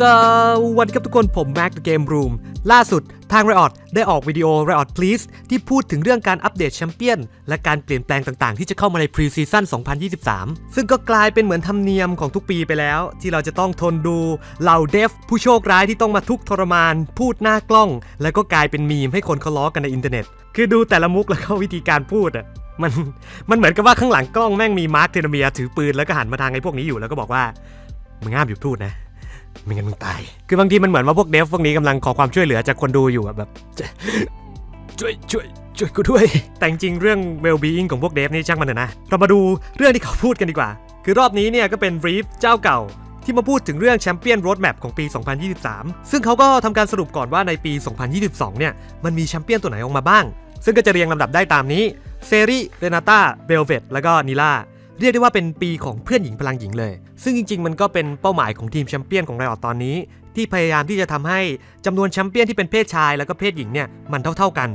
สวัสดีครับทุกคนผมแม็กเกมรูมล่าสุดทาง Riot ได้ออกวิดีโอ Riot Please ที่พูดถึงเรื่องการอัปเดตแชมเปี้ยน และการเปลี่ยนแปลงต่างๆ ที่จะเข้ามาใน Pre Season 2023 ซึ่งก็กลายเป็นเหมือนธรรมเนียมของทุกปีไปแล้ว ที่เราจะต้องทนดูเหล่าเดฟผู้โชคร้ายที่ต้องมาทุกทรมาน พูดหน้ากล้อง แล้วก็กลายเป็นมีมให้คนเขาล้อกันในอินเทอร์เน็ต คือดูแต่ละมุกแล้วก็วิธีการพูดอะมันมันเหมือนกับว่าข้างหลังกล้องแม่งมีมาร์คเทนเมียถือปืนแล้วก็หันมาทางไอ้พวกนี้อยู่แล้วก็บอกว่ามึงห้ามหยุดพูดนะ ไม่งั้นมึงตาย คือบางทีมันเหมือนว่าพวกเดฟพวกนี้กำลังขอความช่วยเหลือจากคนดูอยู่อะแบบ ช่วยช่วยช่วยกูด้วย แต่จริงๆเรื่อง well-being ของพวกเดฟนี่ช่างมันเถอะนะ เรามาดูเรื่องที่เขาพูดกันดีกว่า คือรอบนี้เนี่ยก็เป็นรีฟเจ้าเก่าที่มาพูดถึงเรื่องแชมเปี้ยนโรดแมปของปี 2023 ซึ่งเขาก็ทำการสรุปก่อนว่าในปี 2022 เนี่ย มันมีแชมเปี้ยนตัวไหนออกมาบ้าง ซึ่งก็จะเรียงลำดับได้ตามนี้ เซรีเรนาต้าเบลเวตแล้วก็นิล่า เรียกได้ว่าเป็นปีของเพื่อนหญิงพลังหญิงเลย ซึ่งจริง ๆ มันก็เป็นเป้าหมายของทีมแชมเปี้ยนของไรออตตอนนี้ ที่พยายามที่จะทำให้จำนวนแชมเปี้ยนที่เป็นเพศชายแล้วก็เพศหญิงเนี่ยมันเท่า ๆกัน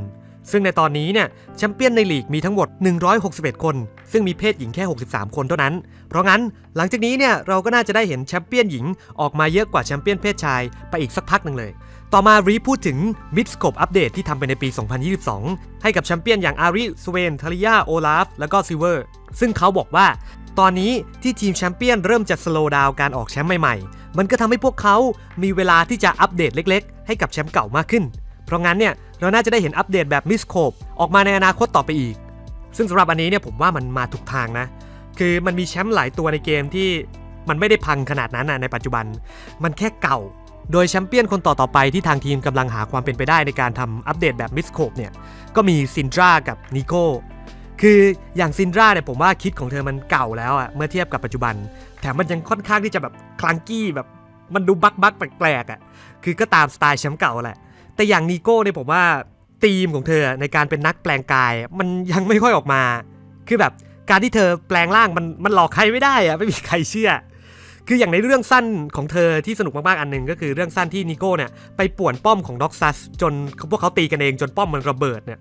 ซึ่งในตอนนี้เนี่ยแชมเปี้ยนในลีกมีทั้งหมด 161 คน ซึ่งมีเพศหญิงแค่ 63 คนเท่านั้น เพราะงั้นหลังจากนี้เนี่ยเราก็น่าจะได้เห็นแชมเปี้ยนหญิงออกมาเยอะกว่าแชมเปี้ยนเพศชายไปอีกสักพักหนึ่งเลย ต่อมารีพูดถึงมิดสโคปอัปเดตที่ทำไปในปี 2022 ให้กับแชมเปี้ยนอย่างอาริสเวนทาริยาโอลาฟแล้วก็ซิเวอร์ซึ่งเขาบอกว่าตอนนี้ที่ทีมแชมเปี้ยนเริ่มจะสโลว์ดาวการออกแชมป์ใหม่ๆ มันก็ทำให้พวกเขามีเวลาที่จะอัปเดตเล็ก ๆ ให้กับแชมป์เก่ามากขึ้น เพราะงั้นเนี่ย เราน่าจะได้เห็นอัปเดตแบบมิสโคปออกมาในอนาคตต่อไปอีก ซึ่งสำหรับอันนี้เนี่ยผมว่ามันมาถูกทางนะ คือมันมีแชมป์หลายตัวในเกมที่มันไม่ได้พังขนาดนั้นนะในปัจจุบัน มันแค่เก่า โดยแชมเปี้ยนคนต่อๆไปที่ทางทีมกำลังหาความเป็นไปได้ในการทำอัปเดตแบบมิสโคปเนี่ย ก็มีซินดรากับนิโก้คืออย่างซินดราเนี่ยผมว่าคิดของเธอมันเก่าแล้วอะเมื่อเทียบกับปัจจุบัน แถมมันยังค่อนข้างที่จะแบบคลังกี้แบบมันดูบักบักแปลกๆอะคือก็ตามสไตล์แชมป์เก่าแหละ แต่อย่างนิโก้เนี่ยผมว่าธีมของเธอในการเป็นนักแปลงกายมันยังไม่ค่อยออกมา คือแบบการที่เธอแปลงร่างมันมันหลอกใครไม่ได้อะไม่มีใครเชื่อ คืออย่างในเรื่องสั้นของเธอที่สนุกมากๆอันหนึ่งก็คือเรื่องสั้นที่นิโก้เนี่ยไปป่วนป้อมของด็อกซัสจนพวกเขาตีกันเองจนป้อมมันระเบิดเนี่ย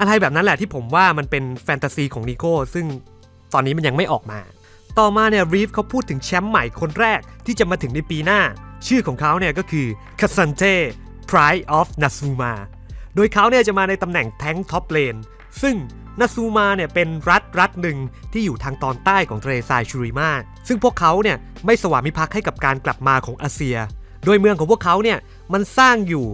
อะไรแบบนั้นแหละที่ผมว่ามันเป็นแฟนตาซีของนิโก้ซึ่งตอนนี้มันยังไม่ออกมา ต่อมาเนี่ยรีฟเขาพูดถึงแชมป์ใหม่คนแรกที่จะมาถึงในปีหน้า ชื่อของเขาเนี่ยก็คือคาซันเต Pride of Nasuma โดยเขาเนี่ยจะมาในตำแหน่งแท้งท็อปเลนซึ่งนาซูมาเนี่ยเป็นรัฐรัฐหนึ่งที่อยู่ทางตอนใต้ของทะเลทรายชูริมาซึ่งพวกเขาเนี่ยไม่สวามิภักดิ์ให้กับการกลับมาของอาเซีย โดยเมืองของพวกเขาเนี่ยมันสร้างอยู่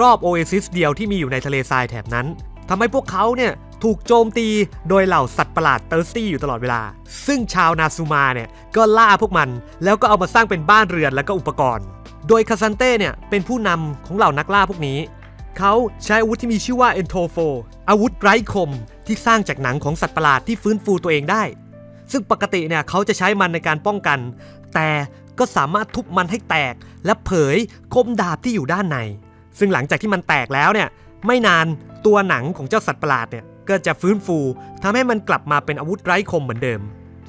รอบโอเอซิสเดียวที่มีอยู่ในทะเลทรายแถบนั้นทำให้พวกเขาเนี่ยถูกโจมตีโดยเหล่าสัตว์ประหลาดเตอร์สตี้อยู่ตลอดเวลา ซึ่งชาวนาซูมาเนี่ยก็ล่าพวกมัน แล้วก็เอามาสร้างเป็นบ้านเรือนและก็อุปกรณ์ โดยคาซันเต้เนี่ยเป็นผู้นำของเหล่านักล่าพวกนี้ เขาใช้อาวุธที่มีชื่อว่า e n t o f o อาวุธไร้คมที่สร้างจากหนังของสัตว์ประหลาดที่ฟื้นฟูตัวเองได้ ซึ่งปกติเนี่ยเขาจะใช้มันในการป้องกัน แต่ก็สามารถทุบมันให้แตก และเผยคมดาบที่อยู่ด้านใน ซึ่งหลังจากที่มันแตกแล้วเนี่ยไม่นานตัวหนังของเจ้าสัตว์ประหลาดเนี่ยก็จะฟื้นฟูทำให้มันกลับมาเป็นอาวุธไร้คมเหมือนเดิม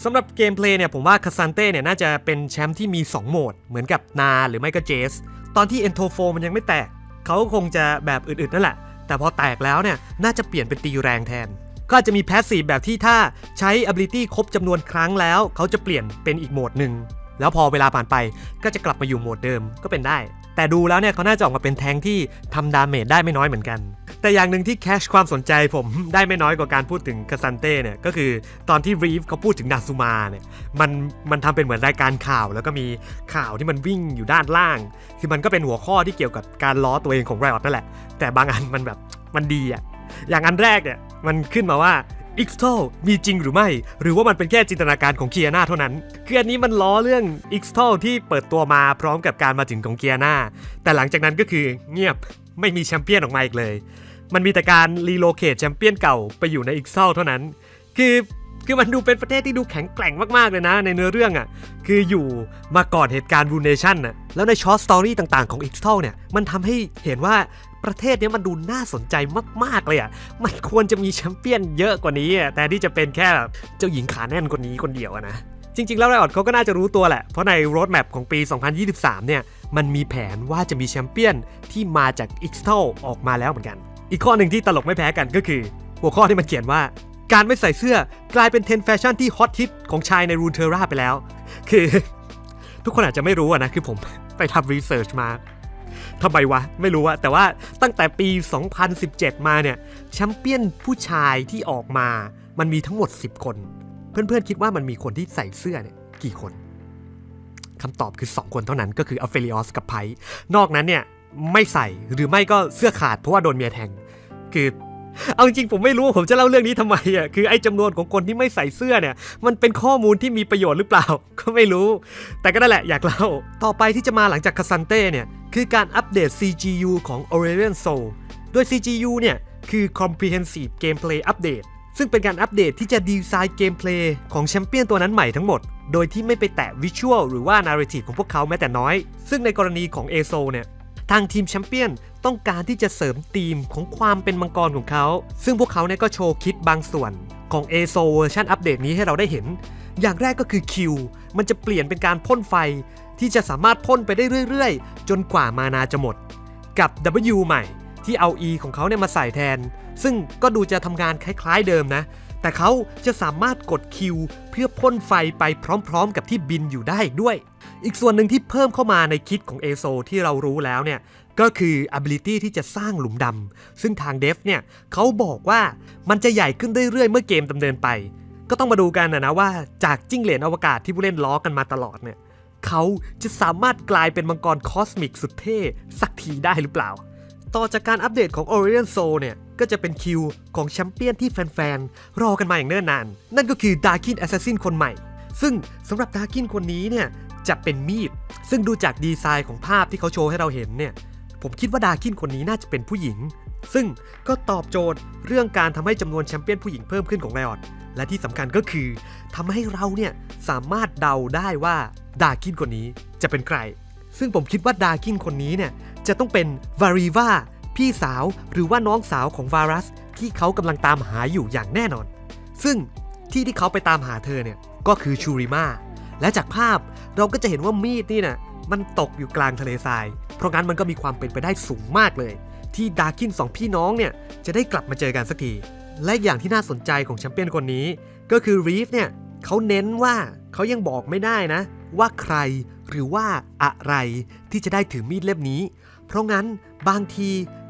สำหรับเกมเพลย์เนี่ยผมว่าคาซันเต้เนี่ยน่าจะเป็นแชมป์ที่มี 2 โหมด เหมือนกับนาหรือไม่ก็เจส ตอนที่เอนโทโฟมันยังไม่แตก เขาก็คงจะแบบอื่นๆนั่นแหละ แต่พอแตกแล้วเนี่ยน่าจะเปลี่ยนเป็นตีแรงแทน ก็อาจจะมีแพสซีฟแบบที่ถ้าใช้ ability ครบจำนวนครั้งแล้ว เขาจะเปลี่ยนเป็นอีกโหมดหนึ่ง แล้วพอเวลาผ่านไปก็จะกลับมาอยู่โหมดเดิมก็เป็นได้ แต่ดูแล้วเนี่ยเขาน่าจะออกมาเป็นแทงที่ทำดาเมจได้ไม่น้อยเหมือนกัน แต่อย่างหนึ่งที่แคชความสนใจผมได้ไม่น้อยกว่าการพูดถึงคาซันเต้เนี่ยก็คือตอนที่รีฟเขาพูดถึงนาซูมาเนี่ยมันมันทำเป็นเหมือนรายการข่าว แล้วก็มีข่าวที่มันวิ่งอยู่ด้านล่าง คือมันก็เป็นหัวข้อที่เกี่ยวกับการล้อตัวเองของไรออนั่นแหละ แต่บางอันมันแบบมันดีอะอย่างอันแรกเนี่ยมันขึ้นมาว่า x t o l มีจริงหรือไม่ หรือว่ามันเป็นแค่จินตนาการของเคียนาเท่านั้นคืออันนี้มันล้อเรื่อง x t o l ที่เปิดตัวมาพร้อมกับการมาถึงของเคียนาแต่หลังจากนั้นก็คือเงียบไม่มีแชมเปี้ยนออกมาอีกเลย มันมีแต่การรีโลเคทแชมเปี้ยนเก่าไปอยู่ใน x t o l เท่านั้น คือคือมันดูเป็นประเทศที่ดูแข็งแกร่งมาก ๆ เลยนะ ในเนื้อเรื่องอะ่ะ คืออยู่มาก่อนเหตุการณ์บูเนชั่นน่ะแล้วในช็อตสตอรี่ต่าง ๆ ของ x t o l เนี่ย มันทำให้เห็นว่า ประเทศเนี้ยมันดูน่าสนใจมากๆเลยอะ มันควรจะมีแชมเปี้ยนเยอะกว่านี้อะแต่ที่จะเป็นแค่แบบเจ้าหญิงขาแน่นคนนี้คนเดียวนะจริงๆ แล้วไรออดเขาก็น่าจะรู้ตัวแหละ เพราะในโรดแมพของปี 2023 เนี่ย มันมีแผนว่าจะมีแชมเปี้ยนที่มาจาก x t o l ออกมาแล้วเหมือนกัน อีกข้อหนึ่งที่ตลกไม่แพ้กันก็คือ หัวข้อที่มันเขียนว่า การไม่ใส่เสื้อกลายเป็นเทรนแฟชั่นที่ฮอตฮิตของชายในรูนเทอร่าไปแล้ว คือ ทุกคนอาจจะไม่รู้นะ คือผมไปทำรีเสิร์ชมา ทำไมวะ ไม่รู้อะแต่ว่าตั้งแต่ปี 2017 มาเนี่ยแชมเปี้ยนผู้ชายที่ออกมา มันมีทั้งหมด 10 คน เพื่อนๆคิดว่ามันมีคนที่ใส่เสื้อเนี่ยกี่คนคำตอบคือ 2 คนเท่านั้นก็คืออัฟเฟลิออสกับไพนอกนั้นเนี่ยไม่ใส่หรือไม่ก็เสื้อขาดเพราะว่าโดนเมียแทง คือเอาจริงผมไม่รู้ว่าผมจะเล่าเรื่องนี้ทำไมอะคือไอ้จำนวนของคนที่ไม่ใส่เสื้อเนี่ย มันเป็นข้อมูลที่มีประโยชน์หรือเปล่า ก็ไม่รู้ แต่ก็นั่นแหละอยากเล่า ต่อไปที่จะมาหลังจากคาซันเต้เนี่ย คือการอัปเดต CGU ของ Aurelion Soul โดย CGU เนี่ย คือ Comprehensive Gameplay Update ซึ่งเป็นการอัปเดตที่จะดีไซน์เกมเพลย์ของแชมเปี้ยนตัวนั้นใหม่ทั้งหมด โดยที่ไม่ไปแตะวิชวลหรือว่านาร์เรทีฟของพวกเขาแม้แต่น้อย ซึ่งในกรณีของ a s o เนี่ย ทางทีมแชมเปี้ยนต้องการที่จะเสริมธีมของความเป็นมังกรของเขา ซึ่งพวกเขาเนี่ยก็โชว์คิดบางส่วนของ a s o เวอร์ชันอัปเดตนี้ให้เราได้เห็น อย่างแรกก็คือ Q มันจะเปลี่ยนเป็นการพ่นไฟ ที่จะสามารถพ่นไปได้เรื่อยๆ จนกว่ามานาจะหมด กับ W ใหม่ที่เอา E ของเขาเนี่ยมาใส่แทน ซึ่งก็ดูจะทำงานคล้ายๆเดิมนะ แต่เขาจะสามารถกด Q เพื่อพ่นไฟไปพร้อมๆ กับที่บินอยู่ได้อีกด้วย อีกส่วนหนึ่งที่เพิ่มเข้ามาในคิดของ a s o ที่เรารู้แล้วเนี่ยก็คือ ability ที่จะสร้างหลุมดำ ซึ่งทางเดฟเนี่ยเขาบอกว่ามันจะใหญ่ขึ้นเรื่อยๆ เมื่อเกมดำเนินไป ก็ต้องมาดูกันนะนะว่าจากจิ้งเหลนอวกาศที่ผู้เล่นล้อกันมาตลอดเนี่ย เขาจะสามารถกลายเป็นมังกรคอสมิกสุดเท่สักทีได้หรือเปล่า ต่อจากการอัปเดตของ Orion Soul เนี่ย ก็จะเป็นคิวของแชมเปี้ยนที่แฟนๆ รอกันมาอย่างเนิ่นนาน นั่นก็คือ Darkin Assassin คนใหม่ ซึ่งสำหรับ Darkin คนนี้เนี่ย จะเป็นมีด ซึ่งดูจากดีไซน์ของภาพที่เขาโชว์ให้เราเห็นเนี่ย ผมคิดว่าดาคินคนนี้น่าจะเป็นผู้หญิงซึ่งก็ตอบโจทย์เรื่องการทำให้จำนวนแชมเปี้ยนผู้หญิงเพิ่มขึ้นของไ i ออ t และที่สำคัญก็คือทำให้เราเนี่ยสามารถเดาได้ว่าดาคินคนนี้จะเป็นใคร ซึ่งผมคิดว่าดาคินคนนี้เนี่ยจะต้องเป็นวารีวาพี่สาวหรือว่าน้องสาวของวารัส ที่เขากำลังตามหาอยู่อย่างแน่นอน ซึ่งที่ที่เขาไปตามหาเธอเนี่ยก็คือชูริมาและจากภาพเราก็จะเห็นว่ามีดนี่น่ะมันตกอยู่กลางทะเลทราย เพราะงั้นมันก็มีความเป็นไปได้สูงมากเลย ที่ดาคินสองพี่น้องเนี่ยจะได้กลับมาเจอกันสักที และอย่างที่น่าสนใจของแชมเปี้ยนคนนี้ ก็คือรีฟเนี่ยเขาเน้นว่าเขายังบอกไม่ได้นะ ว่าใครหรือว่าอะไรที่จะได้ถือมีดเล่มนี้ เพราะงั้นบางที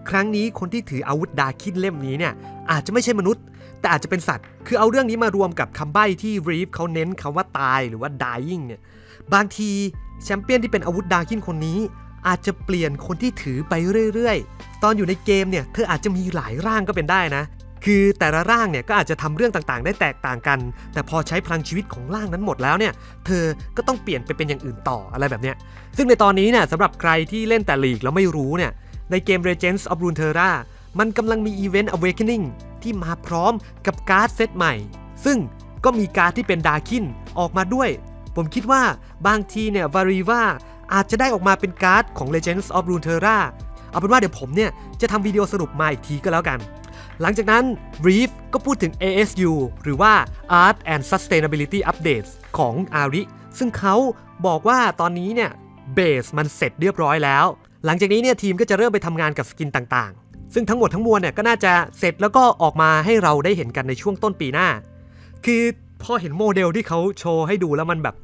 ครั้งนี้คนที่ถืออาวุธดาคินเล่มนี้เนี่ยอาจจะไม่ใช่มนุษย์ แต่อาจจะเป็นสัตว์ คือเอาเรื่องนี้มารวมกับคำใบ้ที่รีฟเขาเน้นคำว่าตายหรือว่า dying เนี่ยบางทีแชมเปี้ยนที่เป็นอาวุธดาคินคนนี้ อาจจะเปลี่ยนคนที่ถือไปเรื่อยๆ ตอนอยู่ในเกมเนี่ยเธออาจจะมีหลายร่างก็เป็นได้นะ คือแต่ละร่างเนี่ยก็อาจจะทำเรื่องต่างๆ ได้แตกต่างกัน แต่พอใช้พลังชีวิตของร่างนั้นหมดแล้วเนี่ย เธอก็ต้องเปลี่ยนไปเป็นอย่างอื่นต่ออะไรแบบเนี้ย ซึ่งในตอนนี้เนี่ยสำหรับใครที่เล่นแต่ลีกแล้วไม่รู้เนี่ย ในเกม Legends of Runeterra มันกำลังมีอีเวนต์ Awakening ที่มาพร้อมกับการ์ดเซตใหม่ ซึ่งก็มีการ์ดที่เป็นดาคินออกมาด้วย ผมคิดว่าบางทีเนี่ยวารีวาอาจจะได้ออกมาเป็นการ์ดของ Legends of Runeterra เอาเป็นว่าเดี๋ยวผมเนี่ยจะทำวิดีโอสรุปมาอีกทีก็แล้วกัน หลังจากนั้น Brief ก็พูดถึง ASU หรือว่า Art and Sustainability Updates ของ Ari ซึ่งเขาบอกว่าตอนนี้เนี่ยเบสมันเสร็จเรียบร้อยแล้ว หลังจากนี้เนี่ยทีมก็จะเริ่มไปทำงานกับสกินต่างๆ ซึ่งทั้งหมดทั้งมวลเนี่ยก็น่าจะเสร็จแล้วก็ออกมาให้เราได้เห็นกันในช่วงต้นปีหน้า คือพอเห็นโมเดลที่เขาโชว์ให้ดูแล้วมันแบบ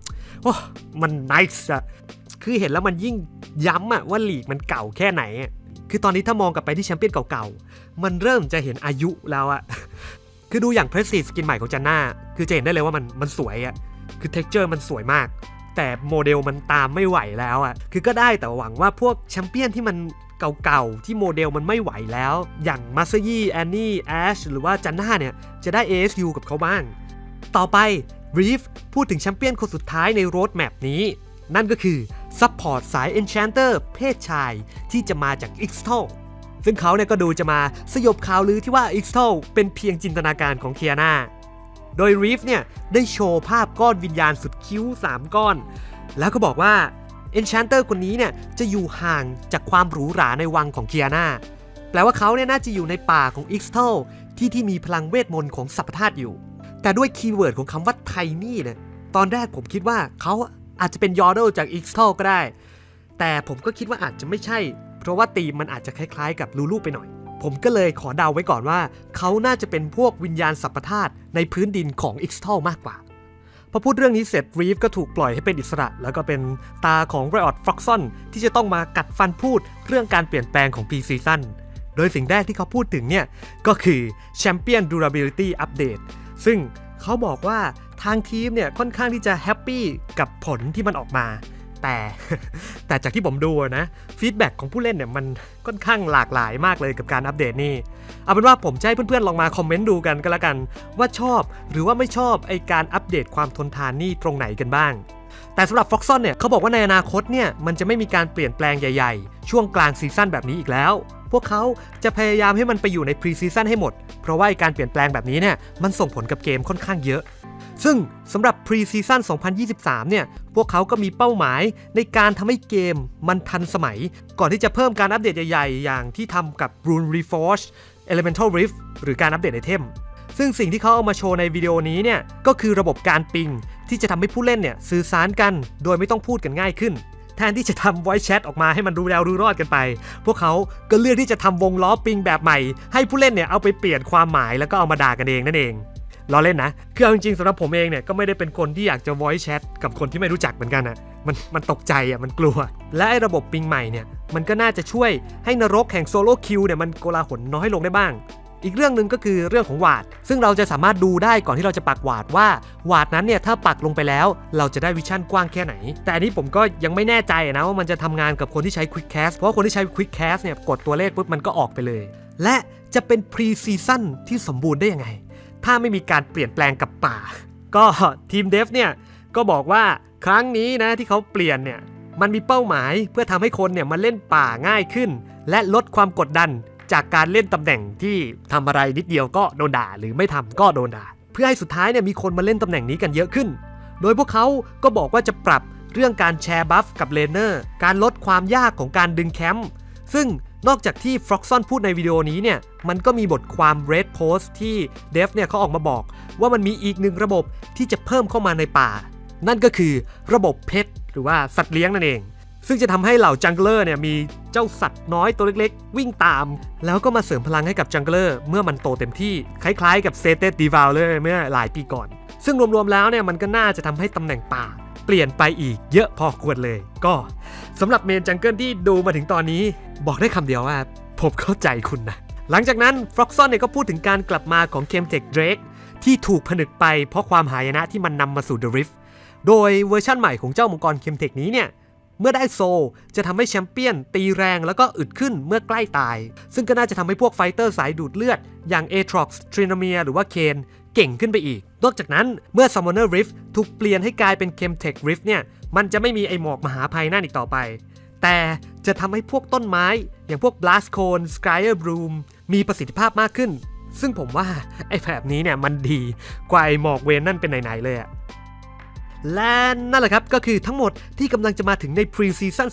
โอ้มันนิสอะคือเห็นแล้วมันยิ่งย้ำอะว่าลีกมันเก่าแค่ไหนอะ คือตอนนี้ถ้ามองกลับไปที่แชมเปี้ยนเก่าๆ มันเริ่มจะเห็นอายุแล้วอะคือดูอย่างเพรสซีสกินใหม่ของจันน่าคือจะเห็นได้เลยว่ามันมันสวยอะคือเท็กเจอร์มันสวยมาก แต่โมเดลมันตามไม่ไหวแล้วอะคือก็ได้แต่หวังว่าพวกแชมเปี้ยนที่มันเก่าๆ ที่โมเดลมันไม่ไหวแล้ว อย่างมาซายี่แอนนี่แอชหรือว่าจันน่าเนี่ย จะได้ ASU กับเขาบ้าง ต่อไป Reef พูดถึงแชมเปี้ยนคนสุดท้ายในโรดแมปนี้ นั่นก็คือ ซัพพอร์ตสาย Enchanter เพศชายที่จะมาจาก x t o l ซึ่งเขาเนี่ยก็ดูจะมาสยบข่าวลือที่ว่า x t o l เป็นเพียงจินตนาการของเคียนาโดย Reef เนี่ยได้โชว์ภาพก้อนวิญญาณสุดคิ้ว 3 ก้อน แล้วก็บอกว่า Enchanter คนนี้เนี่ยจะอยู่ห่างจากความหรูหราในวังของเคียนาแปลว่าเขาเนี่ยน่าจะอยู่ในป่าของ x t o l ที่ที่มีพลังเวทมนต์ของสัพพธาตุอยู่ แต่ด้วยคีย์เวิร์ดของคำว่าไทนี่เนี่ยตอนแรกผมคิดว่าเขา อาจจะเป็นยอร์ดจาก x t o l ก็ได้ แต่ผมก็คิดว่าอาจจะไม่ใช่ เพราะว่าตีมมันอาจจะคล้ายๆ กับลูลูไปหน่อย ผมก็เลยขอเดาไว้ก่อนว่า เขาน่าจะเป็นพวกวิญญาณสัพพธาตุในพื้นดินของ x t o l มากกว่าพอพูดเรื่องนี้เสร็จรีฟก็ถูกปล่อยให้เป็นอิสระ แล้วก็เป็นตาของไรออดฟ็อกซอนที่จะต้องมากัดฟันพูดเรื่องการเปลี่ยนแปลงของ P Season โดยสิ่งแรกที่เขาพูดถึงเนี่ย ก็คือ Champion Durability Update ซึ่งเขาบอกว่า ทางทีมเนี่ยค่อนข้างที่จะแฮปปี้กับผลที่มันออกมา แต่แต่จากที่ผมดูนะฟีดแบ็กของผู้เล่นเนี่ยมันค่อนข้างหลากหลายมากเลยกับการอัปเดตนี่ เอาเป็นว่าผมจะให้เพื่อนๆลองมาคอมเมนต์ดูกันก็แล้วกัน ว่าชอบหรือว่าไม่ชอบไอการอัปเดตความทนทานนี่ตรงไหนกันบ้างแต่สำหรับ f o x o n เนี่ยเขาบอกว่าในอนาคตเนี่ยมันจะไม่มีการเปลี่ยนแปลงใหญ่ ๆ ช่วงกลางซีซั่นแบบนี้อีกแล้ว พวกเขาจะพยายามให้มันไปอยู่ในพรีซีซั่นให้หมด เพราะว่าการเปลี่ยนแปลงแบบนี้เนี่ยมันส่งผลกับเกมค่อนข้างเยอะ ซึ่งสำหรับ Pre-Season 2023 เนี่ย พวกเขาก็มีเป้าหมายในการทำให้เกมมันทันสมัย ก่อนที่จะเพิ่มการอัปเดตใหญ่ๆ อย่างที่ทำกับ Rune Reforged Elemental Rift หรือการอัปเดตไอเทมซึ่งสิ่งที่เขาเอามาโชว์ในวิดีโอนี้เนี่ยก็คือระบบการปิง ที่จะทำให้ผู้เล่นเนี่ยสื่อสารกัน โดยไม่ต้องพูดกันง่ายขึ้น แทนที่จะทำ voice chat ออกมาให้มันรู้แล้วรู้รอดกันไป พวกเขาก็เลือกที่จะทำวงล้อปิงแบบใหม่ ให้ผู้เล่นเนี่ยเอาไปเปลี่ยนความหมายแล้วก็เอามาด่ากันเองนั่นเองล้อเล่นนะ คือเอาจริงๆสำหรับผมเองเนี่ยก็ไม่ได้เป็นคนที่อยากจะ voice chat กับคนที่ไม่รู้จักเหมือนกันอะมันมันตกใจอะมันกลัว และไอ้ระบบปิงใหม่เนี่ย มันก็น่าจะช่วยให้นรกแห่งโซโล่คิวเนี่ยมันโกลาหลน้อยลงได้บ้าง อีกเรื่องหนึ่งก็คือเรื่องของวาด ซึ่งเราจะสามารถดูได้ก่อนที่เราจะปักวาดว่าวาดนั้นเนี่ยถ้าปักลงไปแล้ว เราจะได้วิชั่นกว้างแค่ไหน แต่อันนี้ผมก็ยังไม่แน่ใจนะว่ามันจะทำงานกับคนที่ใช้ Quick Cast เพราะคนที่ใช้ Quick Cast เนี่ยกดตัวเลขปุ๊บมันก็ออกไปเลย และจะเป็น Pre Season ที่สมบูรณ์ได้ยังไง ถ้าไม่มีการเปลี่ยนแปลงกับป่า ก็ทีมเดฟเนี่ยก็บอกว่าครั้งนี้นะที่เขาเปลี่ยนเนี่ยมันมีเป้าหมายเพื่อทำให้คนเนี่ยมาเล่นป่าง่ายขึ้น และลดความกดดัน จากการเล่นตำแหน่งที่ทำอะไรนิดเดียวก็โดนด่าหรือไม่ทำก็โดนด่า เพื่อให้สุดท้ายเนี่ยมีคนมาเล่นตำแหน่งนี้กันเยอะขึ้น โดยพวกเขาก็บอกว่าจะปรับเรื่องการแชร์บัฟกับเลนเนอร์ การลดความยากของการดึงแคมป์ซึ่งนอกจากที่ฟ็อกซอนพูดในวิดีโอนี้เนี่ย มันก็มีบทความ Red Post ที่เดฟเนี่ยเขาออกมาบอก ว่ามันมีอีกหนึ่งระบบที่จะเพิ่มเข้ามาในป่า นั่นก็คือระบบเพชรหรือว่าสัตว์เลี้ยงนั่นเอง ซึ่งจะทำให้เหล่าจังเกอร์เนี่ยมีเจ้าสัตว์น้อยตัวเล็กๆ วิ่งตาม แล้วก็มาเสริมพลังให้กับจังเกอร์เมื่อมันโตเต็มที่ คล้ายๆกับเซเต d ดีวาลเลยเมื่อหลายปีก่อน ซึ่งรวมๆแล้วเนี่ยมันก็น่าจะทำให้ตำแหน่งป่า เปลี่ยนไปอีกเยอะพอควรเลย ก็สำหรับเมนจังเกิลที่ดูมาถึงตอนนี้ บอกได้คำเดียวว่า ผมเข้าใจคุณนะหลังจากนั้นฟล็อกซอนเนี่ยก็พูดถึงการกลับมาของเคมเทคเดรกที่ถูกผนึกไปเพราะความหายนะที่มันนำมาสู่ The Rift โดยเวอร์ชั่นใหม่ของเจ้ามังกรเคมเทคนี้เนี่ย เมื่อได้โซจะทำให้แชมเปี้ยนตีแรงแล้วก็อึดขึ้นเมื่อใกล้ตาย ซึ่งก็น่าจะทำให้พวกไฟเตอร์สายดูดเลือด อย่าง a t r o x t r i n o m i r หรือว่าเคนเก่งขึ้นไปอีก นอกจากนั้นเมื่อ Summoner Rift ถูกเปลี่ยนให้กลายเป็น Chemtech Rift เนี่ย มันจะไม่มีไอหมอกมหาภัยนั่นอีกต่อไป แต่จะทำให้พวกต้นไม้ อย่างพวก Blast Cone Skyer Bloom มีประสิทธิภาพมากขึ้น ซึ่งผมว่าไอแบบนี้เนี่ยมันดีกว่าไอหมอกเวนนั่นเป็นไหนๆเลยอะ และนั่นแหละครับ ก็คือทั้งหมดที่กำลังจะมาถึงใน Pre-Season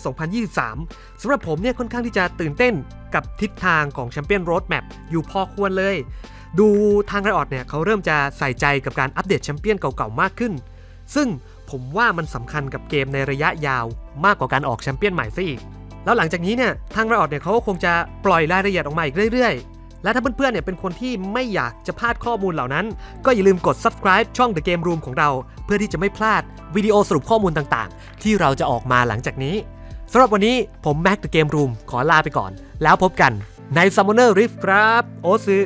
2023 สำหรับผมเนี่ยค่อนข้างที่จะตื่นเต้นกับทิศทางของแชมเปี้ยนโรดแมปอยู่พอควรเลย ดูทางไรออดเนี่ยเขาเริ่มจะใส่ใจกับการอัปเดตแชมเปี้ยนเก่าๆมากขึ้น ซึ่งผมว่ามันสำคัญกับเกมในระยะยาวมากกว่าการออกแชมเปี้ยนใหม่ซะอีก แล้วหลังจากนี้เนี่ยทางไรออดเนี่ยเขาก็คงจะปล่อยรายละเอียดออกมาอีกเรื่อยๆ และถ้าเพื่อนๆเนี่ยเป็นคนที่ไม่อยากจะพลาดข้อมูลเหล่านั้น ก็อย่าลืมกด subscribe ช่อง The Game Room ของเรา เพื่อที่จะไม่พลาดวิดีโอสรุปข้อมูลต่างๆ ที่เราจะออกมาหลังจากนี้สำหรับวันนี้ผมแม็ก The Game Room ขอลาไปก่อน แล้วพบกันใน Summoner Rift ครับ โอซึ